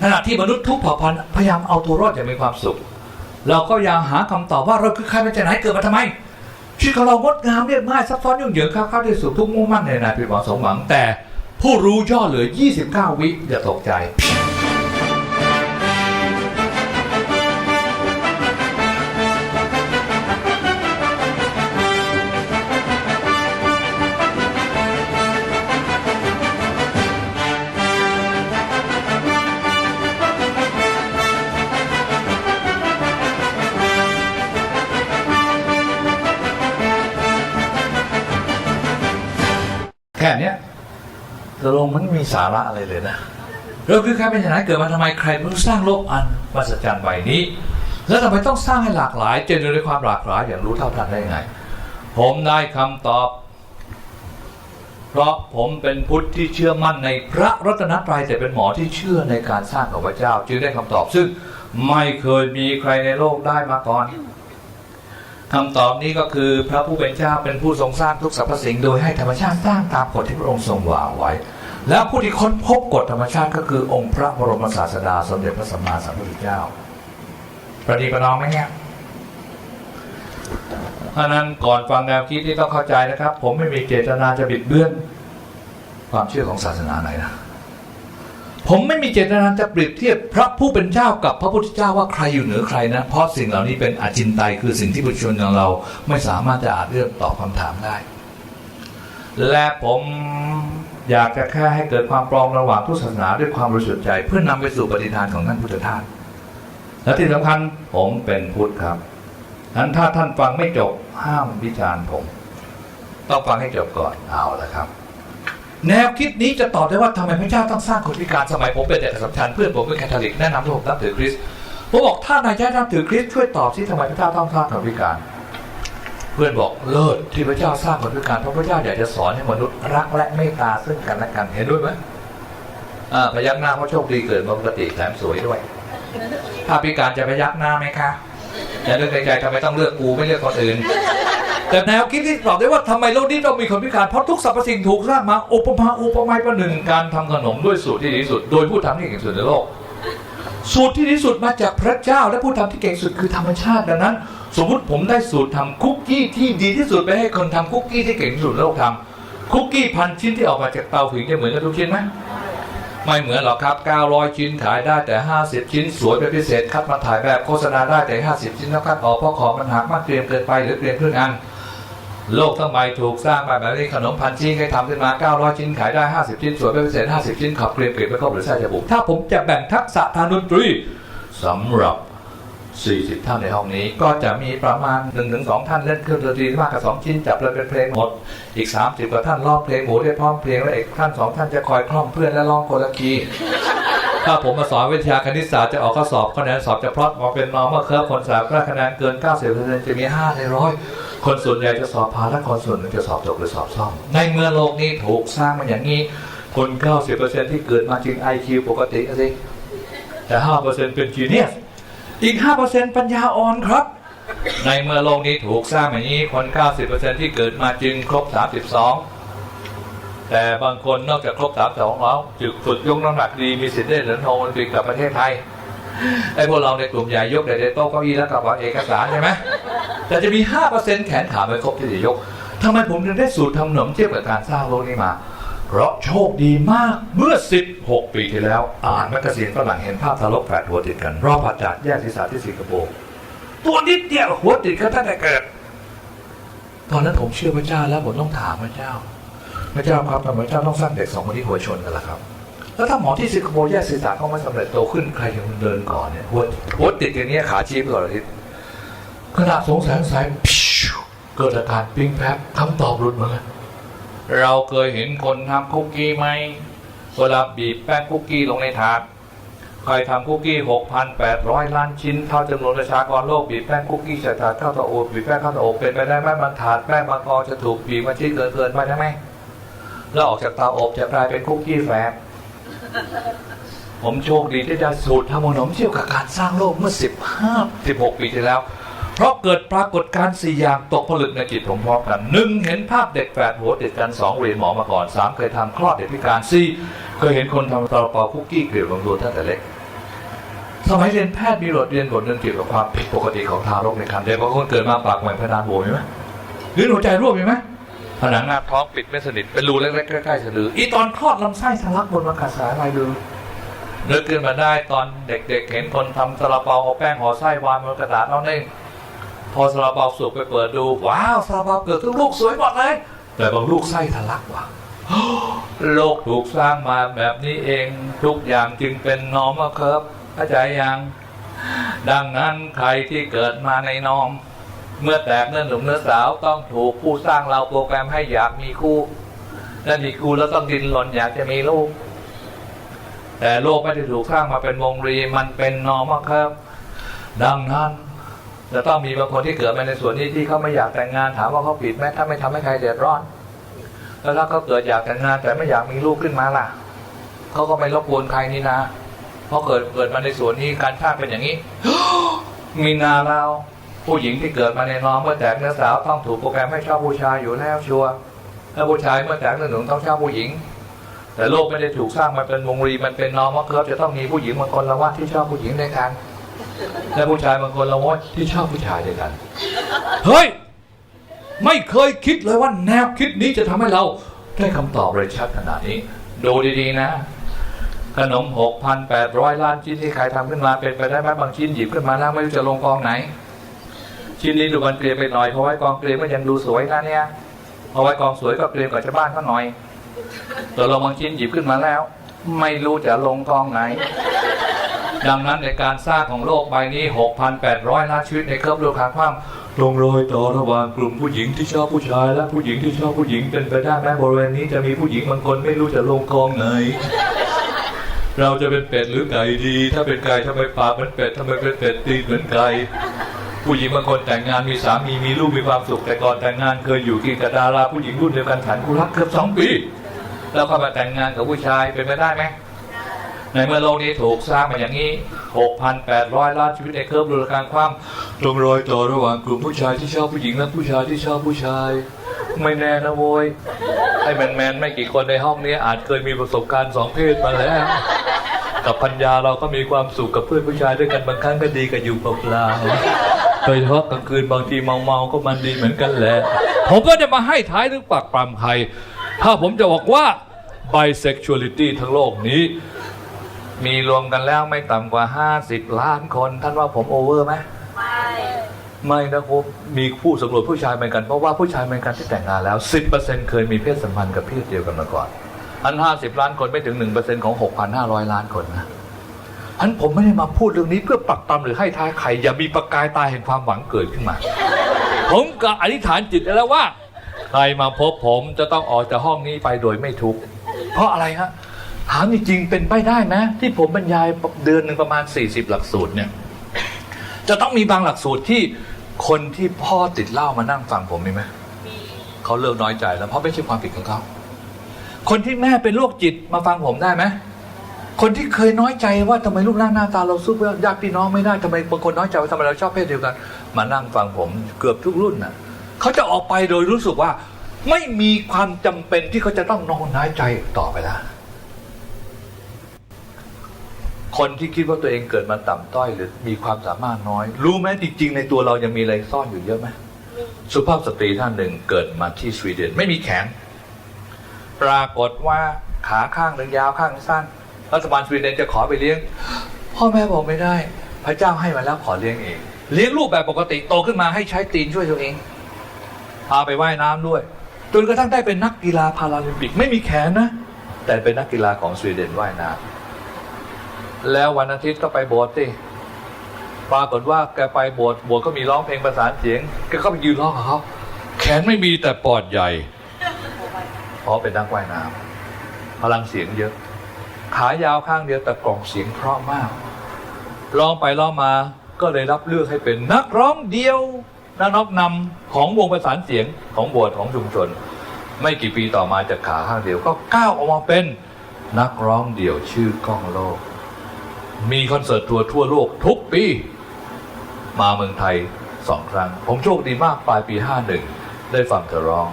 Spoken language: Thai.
ขณะที่มนุษย์ทุกเผ่าพันธุ์พยายามเอาตัวรอดอย่างมีความสุข เราก็ยังหาคำตอบว่าเราคือใครมาจากไหนเกิดมาทำไมชีวิตของเรางดงามเรียบง่ายซับซ้อนยุ่งเหยิงข้าวข้าวที่สุดทุกมุ่งมั่นในนายผิดหวังสมหวังแต่ผู้รู้ย่อเหลือ 29 วิอย่าตกใจ ค่เนี้ยตกลงมันมีสาระอะไรเลยนะเราคือใครเป็นอย่างไรเกิดมาทำไมใครมันสร้างโลกอันมหัศจรรย์ใบนี้ แล้วทำไมต้องสร้างให้หลากหลาย เจริญด้วยความหลากหลายอย่างรู้เท่าทันได้ไง ผมได้คำตอบ เพราะผมเป็นพุทธที่เชื่อมั่นในพระรัตนตรัยแต่เป็นหมอที่เชื่อในการสร้างของพระเจ้า จึงได้คำตอบซึ่งไม่เคยมีใครในโลกได้มาก่อน คำตอบนี้ก็คือพระผู้เป็นเจ้าเป็นผู้ทรงสร้างทุกสรรพสิ่งโดยให้ธรรมชาติสร้างตามกฎที่พระองค์ทรงวางไว้ แล้วผู้ที่ค้นพบกฎธรรมชาติก็คือองค์พระบรมศาสดาสมเด็จพระสัมมาสัมพุทธเจ้า ประดีประนอมไหมเนี่ยเพราะนั้นก่อนฟังแนวคิดที่ต้องเข้าใจนะครับ ผมไม่มีเจตนาจะบิดเบือน ความเชื่อของศาสนาไหนนะ ผมไม่มีเจตนาจะเปรียบเทียบพระผู้เป็นเจ้ากับพระพุทธเจ้าว่าใครอยู่เหนือใครนะ เพราะสิ่งเหล่านี้เป็นอาจินไตยคือสิ่งที่บุคคลอย่างเราไม่สามารถจะอาจเรื่องตอบคำถามได้ และผมอยากจะแค่ให้เกิดความปรองระหว่างทุกศาสนาด้วยความบริสุทธิ์ใจ เพื่อนำไปสู่ปฏิทานของท่านพุทธทาสและที่สำคัญผมเป็นพุทธครับนั้นถ้าท่านฟังไม่จบห้ามวิจารณ์ผม ต้องฟังให้จบก่อนเอาละครับ แนวคิดนี้จะตอบได้ว่าทำไมพระเจ้าต้องสร้างคนพิการสมัยผมเป็นเด็กอัสสัมชัญเพื่อนผมเป็นแคทอลิกแนะนำให้ผมนับถือคริสต์ผมบอกถ้านายจะนับถือคริสต์ช่วยตอบที่ทำไมพระเจ้าต้องสร้างคนพิการ เพื่อนบอกเลิศที่พระเจ้าสร้างคนพิการเพราะพระเจ้าอยากจะสอนให้มนุษย์รักและเมตตาซึ่งกันและกันเห็นด้วยไหมอ่าพยักหน้าเพราะโชคดีเกิดมาปกติแถมสวยด้วย ถ้าพิการจะพยักหน้าไหมคะอย่าเลือกในใจทำไมต้องเลือกกูไม่เลือกคนอื่น แต่แนวคิดที่ตอบได้ว่าทำไมโลกนี้ต้องมีคนพิการเพราะทุกสรรพสิ่งถูกสร้างมาอุปมาอุปไมยประหนึ่งการทำขนมด้วยสูตรที่ดีที่สุด โดยผู้ทำที่เก่งสุดในโลก สูตรที่ดีที่สุดมาจากพระเจ้าและผู้ทำที่เก่งสุดคือธรรมชาติดังนั้น สมมติผมได้สูตรทำคุกกี้ที่ดีที่สุดไปให้คนทำคุกกี้ที่เก่งที่สุดในโลกทำคุกกี้พันชิ้นที่ออกมาจากเตาผิงจะเหมือนกันทุกชิ้นไหมไม่เหมือนหรอกครับ 900 ชิ้นขายได้แต่ 50 ชิ้น สวยเป็นพิเศษคัดมาถ่ายแบบโฆษณาได้แต่ 50 ชิ้นแล้วคัดออกเพราะของมันหักมากเกรียมเกินไปหรือเกรียมครึ่งอัน โลกทั้งใบถูกสร้างมาแบบนี้ขนมพันชิ้นใครทำขึ้นมา 900 ชิ้น ขายได้ 50 ชิ้นสวยเป็นพิเศษ50 ชิ้นขับเกรียมเกรียมไม่ครบหรือใช่จะบุกถ้าผมจะแบ่งทักษะทางดนตรีสำหรับ 40 ท่านในห้องนี้ ก็จะมีประมาณ 1-2 ท่านเล่นเครื่องดนตรีมากกว่า2ชิ้นจับเลยเป็นเพลงหมด อีก 30 กว่าท่านร้องเพลงหมูได้พร้อมเพลงและอีกท่านสองท่านจะคอยคล่อมเพื่อนและร้องคนละคีย์ถ้าผมมาสอนวิทยาคณิตศาสตร์จะออกข้อสอบคะแนนสอบจะพลอตมาเป็น normal curve คนสามได้คะแนนเกิน 90%จะมี 5 ในร้อย คนส่วนใหญ่จะสอบผ่านและคนส่วนหนึ่งจะสอบตกหรือสอบซ่อม ในเมื่อโลกนี้ถูกสร้างมาอย่างนี้ คน 90%ที่เกิดมาจริง IQ ปกติสิแต่ 5%เป็น genius อีก 5%ปัญญาอ่อนครับ ในเมื่อโลกนี้ถูกสร้างอย่างนี้คน 90%ที่เกิดมาจึงครบ 32 แต่บางคนนอกจากครบ 32 แล้วจึกฝึกยกน้ำหนักดีมีสิทธิ์ได้เหรียญทองโอลิมปิกกับประเทศไทยไอ้พวกเราในกลุ่มใหญ่ยกแต่โต๊ะเก้าอี้แล้วกับเอกสารใช่ไหม แต่จะมี 5%แขนขาไม่ครบที่จะยกทำไมผมถึงได้สูตรทำขนมเทียบกับการสร้างโลกนี้มา เพราะโชคดีมากเมื่อ 16 ปีที่แล้ว อ่านแมกกาซีนฝรั่งเห็นภาพทารกแฝดหัวติดกัน รอบผ่าตัดแยกศีรษะที่สิงคโปร์ตัวนิดเดียวหัวติดกันตั้งแต่เกิด ตอนนั้นผมเชื่อพระเจ้าแล้วผมต้องถามพระเจ้า พระเจ้าครับทำไมพระเจ้าต้องสร้างเด็กสองคนที่หัวชนกันล่ะครับแล้วถ้าหมอที่สิงคโปร์แยกศีรษะเขาไม่สำเร็จโตขึ้นใครจะเดินก่อนเนี่ยหัวหัวติดอย่างนี้ยขาชี้ไปก่อนอาทิตย์ ขณะสงสัยสงสัยพิวเกิดอาการปิ้งแป๊บคำตอบหลุดมาเลยเราเคยเห็นคนทำคุกกี้ไหมเวลาบีบแป้งคุกกี้ลงในถาดใครทำคุกกี้ 6,800 ล้านชิ้น เท่าจำนวนประชากรโลกบีบแป้งคุกกี้ใส่ถาดข้าวเตาอบบีบแป้งข้าวเตาอบเป็นไปได้ไหมมันถาดแป้งบางกอจะถูกบีบมาชิ้นเกินเกินไปได้ไหมแล้วออกจากเตาอบจะกลายเป็นคุกกี้แฟบผมโชคดีที่ได้สูตรทำขนมเชี่ยวกับการสร้างโลกเมื่อ 15 16 ปีที่แล้ว ราะเกิดปรากฏการณ์สี่อย่างตกผลึกในจิตผมพร้อมกันหนึ่งเห็นภาพเด็กแฝดหัวติดกันสองเรียนหมอมาก่อนสามเคยทำคลอดเด็กพิการสี่เคยเห็นคนทำตาลเปาคุกกี้เกลียวลงตัวตั้งแต่เล็กสมัยเรียนแพทย์มีบทเรียนบทหนึ่งเกี่ยวกับความผิดปกติของทารกในครรภ์เด็กบางคนเกิดมาปากเหมือนเพดานโหวมีไหมหรือหัวใจรั่วมีไหมผนังหน้าท้องปิดไม่สนิทเป็นรูเล็กๆใกล้ๆสะดืออีตอนคลอดลำไส้ทะลักบนมังกรสายอะไรดูนึกขึ้นมาได้ตอนเด็กๆเห็นคนทำซาลาเปาเอาแป้งห่อไส้วางบนกระดาษแล้วนี่ พอซาลาเปาสุกไปเปิดดู ว้าวซาลาเปาเกิดทุกลูกสวยหมดเลย แต่บางลูกไส้ทะลักว่ะโลกถูกสร้างมาแบบนี้เองทุกอย่างจึงเป็นนอมครับเข้าใจยัง ดังนั้นใครที่เกิดมาในนอม เมื่อแตกเนื้อหนุ่มเนื้อสาวต้องถูกผู้สร้างเราโปรแกรมให้อยากมีคู่และมีคู่แล้วต้องดินหล่นอยากจะมีลูก แต่โลกไม่ได้ถูกสร้างมาเป็นวงรีมันเป็นนอมครับ ดังนั้น จะต้องมีบางคนที่เกิดมาในส่วนนี้ที่เขาไม่อยากแต่งงานถามว่าเขาผิดไหมถ้าไม่ทำให้ใครเดือดร้อน แล้วถ้าเขาเกิดอยากแต่งงานแต่ไม่อยากมีลูกขึ้นมาล่ะเขาก็ไม่รบกวนใครนี่นะเพราะเกิดเกิดมาในส่วนนี้การชาติเป็นอย่างนี้มีนาเราผู้หญิงที่เกิดมาในน้องเมื่อแตกเนื้อสาวต้องถูกโปรแกรมให้ชอบผู้ชายอยู่แล้วชัวร์ถ้าผู้ชายเมื่อแตกเนื้อหนุ่มต้องชอบผู้หญิง แต่โลกไม่ได้ถูกสร้างมาเป็นวงรีมันเป็นน้องว่าเคิร์ฟจะต้องมีผู้หญิงบางคนละว่าที่ชอบผู้หญิงด้วยกัน และผู้ชายบางคนละว่าที่ชอบผู้ชายด้วยกัน เฮ้ย ไม่เคยคิดเลยว่าแนวคิดนี้จะทำให้เราได้คำตอบเลยชัดขนาดนี้ ดูดีๆนะ ขนม 6,800 ล้านชิ้นที่ใครทำขึ้นมาเป็นไปได้ไหมบางชิ้นหยิบขึ้นมาแล้วไม่รู้จะลงกองไหน ชิ้นนี้ดูมันเกลียมไปหน่อยเพราะไว้กองเกลียมก็ยังดูสวยนะเนี่ยเพราะไว้กองสวยก็เกลียมกับชาวบ้านเขาหน่อยแต่ลงบางชิ้นหยิบขึ้นมาแล้ว ไม่รู้จะลงกองไหน ดังนั้นในการสร้างของโลกใบนี้ 6,800 ล้านชีวิตในเครือบโลกาความลงรอยต่อระหว่างกลุ่มผู้หญิงที่ชอบผู้ชาย และผู้หญิงที่ชอบผู้หญิงเป็นไปได้ไหมบริเวณนี้จะมีผู้หญิงบางคนไม่รู้จะลงกองไหนเราจะเป็นเป็ดหรือไก่ดี ถ้าเป็นไก่ทำไมปากเป็นเป็ดทำไมเป็นเป็ดตีนเหมือนไก่ผู้หญิงบางคนแต่งงานมีสามีมีลูกมีความสุขแต่ก่อนแต่งงานเคยอยู่กินกับดาราผู้หญิงรุ่นเดียวกันฉันกูรักเกือบสองปี แล้วก็มาแต่งงานกับผู้ชายเป็นไปได้ไหม ในเมื่อโลกนี้ถูกสร้างมาอย่างนี้ 6,800 ล้านชีวิตในเครือบรูรการความตรงรอยต่อระหว่างกลุ่มผู้ชายที่ชอบผู้หญิงและผู้ชายที่ชอบผู้ชาย ไม่แน่นะโว้ยไอ้แมนแมนๆไม่กี่คนในห้องนี้อาจเคยมีประสบการณ์สองเพศมาแล้ว กับพัญญาเราก็มีความสุขกับเพื่อนผู้ชายด้วยกันบางครั้งก็ดีกับอยู่เปล่าโดยเฉพาะกลางคืนบางทีเมาๆก็มันดีเหมือนกันแหละ ผมก็จะมาให้ท้ายหรือปากปรำใคร ถ้าผมจะบอกว่า bisexuality ทั้งโลกนี้ มีรวมกันแล้วไม่ต่ำกว่า 50 ล้านคน ท่านว่าผมโอเวอร์ไหมไม่นะครับมีผู้สำรวจผู้ชายเหมือนกันเพราะว่าผู้ชายเหมือนกันที่แต่งงานแล้ว 10%เคยมีเพศสัมพันธ์กับเพศเดียวกันมาก่อน อัน 50 ล้านคนไม่ถึง 1%ของ 6,500 ล้านคนนะอันผมไม่ได้มาพูดเรื่องนี้เพื่อปักตำหรือให้ท้ายใครอย่ามีประกายตาแห่งความหวังเกิดขึ้นมา ผมก็อธิษฐานจิตแล้วว่า ใครมาพบผมจะต้องออกจากห้องนี้ไปโดยไม่ทุกข์เพราะอะไรฮะ ถามจริงๆเป็นไปได้ไหมที่ผมบรรยายเดือนหนึ่งประมาณ 40 หลักสูตรเนี่ย จะต้องมีบางหลักสูตรที่คนที่พ่อติดเหล้ามานั่งฟังผมมีไหมเขาเริ่มน้อยใจแล้วเพราะไม่ใช่ความผิดของเขาคนที่แม่เป็นโรคจิตมาฟังผมได้ไหมคนที่เคยน้อยใจว่าทำไมรูปร่างหน้าตาเราสู้ญาติพี่น้องไม่ได้ทำไมบางคนน้อยใจว่าทำไมเราชอบเพศเดียวกัน มานั่งฟังผมเกือบทุกรุ่นน่ะเขาจะออกไปโดยรู้สึกว่า ไม่มีความจำเป็นที่เขาจะต้องนอนน้อยใจต่อไปแล้ว คนที่คิดว่าตัวเองเกิดมาต่ำต้อยหรือมีความสามารถน้อย รู้ไหมจริง ๆ ในตัวเรายังมีอะไรซ่อนอยู่เยอะไหมสุภาพสตรีท่านหนึ่งเกิดมาที่สวีเดนไม่มีแขน ปรากฏว่าขาข้างหนึ่งยาวข้างหนึ่งสั้นรัฐบาลสวีเดนจะขอไปเลี้ยง พ่อแม่บอกไม่ได้ พระเจ้าให้มาแล้วขอเลี้ยงเอง เลี้ยงลูกแบบปกติโตขึ้นมาให้ใช้ตีนช่วยตัวเองพาไปว่ายน้ำด้วยจนกระทั่งได้เป็นนักกีฬาพาราลิมปิกไม่มีแขนนะ แต่เป็นนักกีฬาของสวีเดนว่ายน้ำ แล้ววันอาทิตย์ก็ไปโบสถ์สิปรากฏว่าแกไปโบสถ์โบสถ์ก็มีร้องเพลงประสานเสียงแกก็ไปยืนร้องกับเขาแขนไม่มีแต่ปอดใหญ่เพราะเป็นนักว่ายน้ำพลังเสียงเยอะ ขายาวข้างเดียวแต่กล่องเสียงเพราะมากร้องไปร้องมาก็เลยรับเลือกให้เป็นนักร้องเดียวนักร้องนำของวงประสานเสียงของโบสถ์ของชุมชน ไม่กี่ปีต่อมาจากขาข้างเดียวก็ก้าวออกมาเป็นนักร้องเดี่ยวชื่อก้องโลก มีคอนเสิร์ตทัวร์ทั่วโลกทุกปี มาเมืองไทยสองครั้ง ผมโชคดีมากปลายปี 51 ได้ฟังเธอร้อง